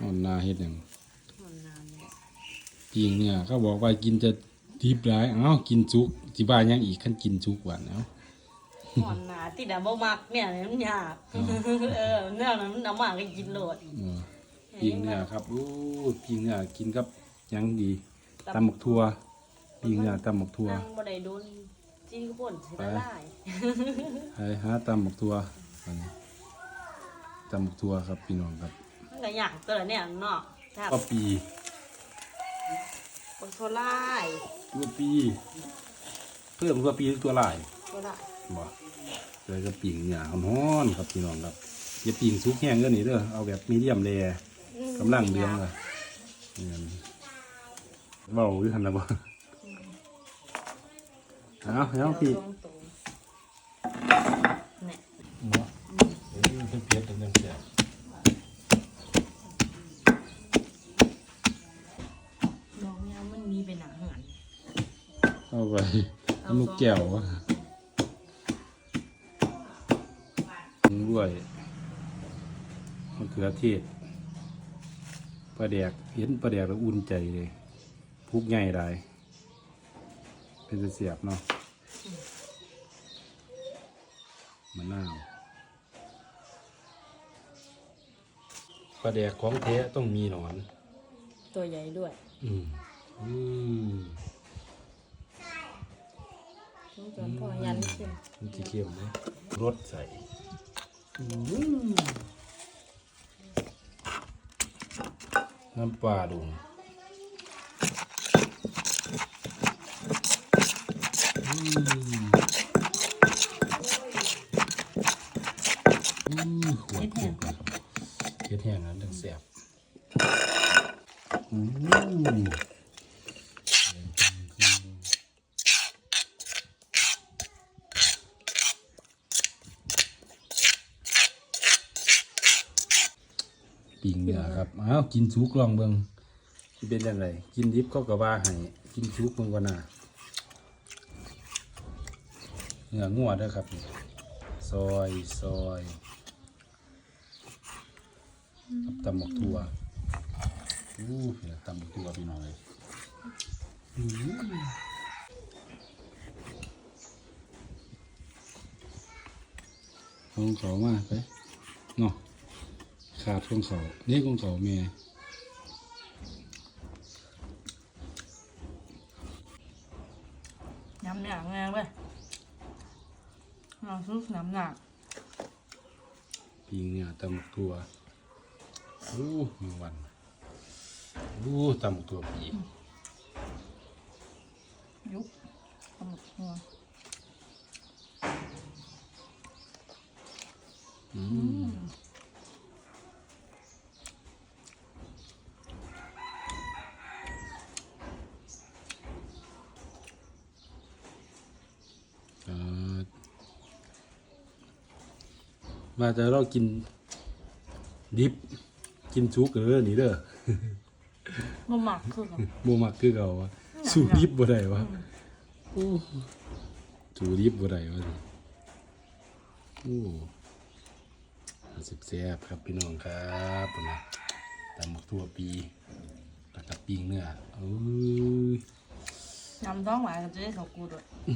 นอนนาเฮ็ดหยังมันนานเนี่ยปิงเนี่ยเขาบอกว่ากินจะดิบหลายเอ้ากินสุกสิบ้าหยังอีกคันกินสุกหวานเอ้ามันนาที่ดำบ่มักเนี่ยมันยากเออเนี่ยนั้นมันเอามาก็กินโลดเออปิงเนี่ยครับโอ้ปิงเนี่ยกินกับหยังดีตำหมกทั่วปิงเนี่ยตำหมกทั่วนั่งบ่ได้โดนจี้กป่นใส่ละลายไปหาตำหมกทั่วอันนี้ตำหมกทั่วครับพี่น้องครับ มันก็ยากตัวละเนี่ยเนาะถ้าก็ปีปนโซลายตัวปี เพิ่มตัวปีหรือตัวลายโซลายบ่เลยก็ปิงเนี่ยฮ้อนๆครับพี่น้องครับอย่าปิงสุกแห้งเด้อนี่เด้อเอาแบบมีเดียมแลกำลังเลี้ยงเลยเงินเบาอยู่ทันแล้วบ่เอาเอาพี่ตรงตรงเนี่ยบ่เดี๋ยวนี้มันเพียรเป็นจังซี่ น้องเนี่ยมันมีเป็นอาหาร เอาไปเอาลูกแก้ววะด้วยมะเขือเทศปลาแดกเห็นปลาแดกแล้วอุ่นใจเลยพุกใหญ่ได้เป็นจะเสียบเนาะมะนาวปลาแดกของแท้ต้องมีหนอน ตัวใหญ่ด้วย อืมอืม น้องจอนพ่อยันเข็ มมันจะเข้มไหมรสใสน้ำปลาดุงอืมอืมหัวเก็บเลยเฮ็ดแห้งนั้นถึงแสบอืม ปิงเนี่ยครับอ้าวกินซุกลองเบิ่งสิเป็นยังไงกินดิบก็กระว่าให้กินซุกเบิ่งก่อนนะเนื้องัวเด้อครับซอยซอยตำหมกทั่วอู้เดี๋ยวตำหมกทั่วพี่น้องเลยอื้อหือของมาไปเนาะ ขาดของเขานี่ของเขาแม่น้ำหนักไงเว้ยเราซุปน้ำหนักปิงเนี่ยตำบักตัวโอ้แมงวันโอ้ตำบักตัวปียุกปลาหมึกหัวอืม มาแต่เรากิน ดิบ กินชุกเด้อนี่เด้อบ่หมักคือกับบ่มักคือเก่าวะสู้ดิบบ่ได้วะโอ้สู้ดิบบ่ได้วะสิโอ้สิบแซ่บครับพี่น้องครับพุ่นนะตำหมกทั่วปีแล้วก็ปิ้งเนื้อเอ้ยน้ำท้องหวานก็จะได้เขากูด้วยอ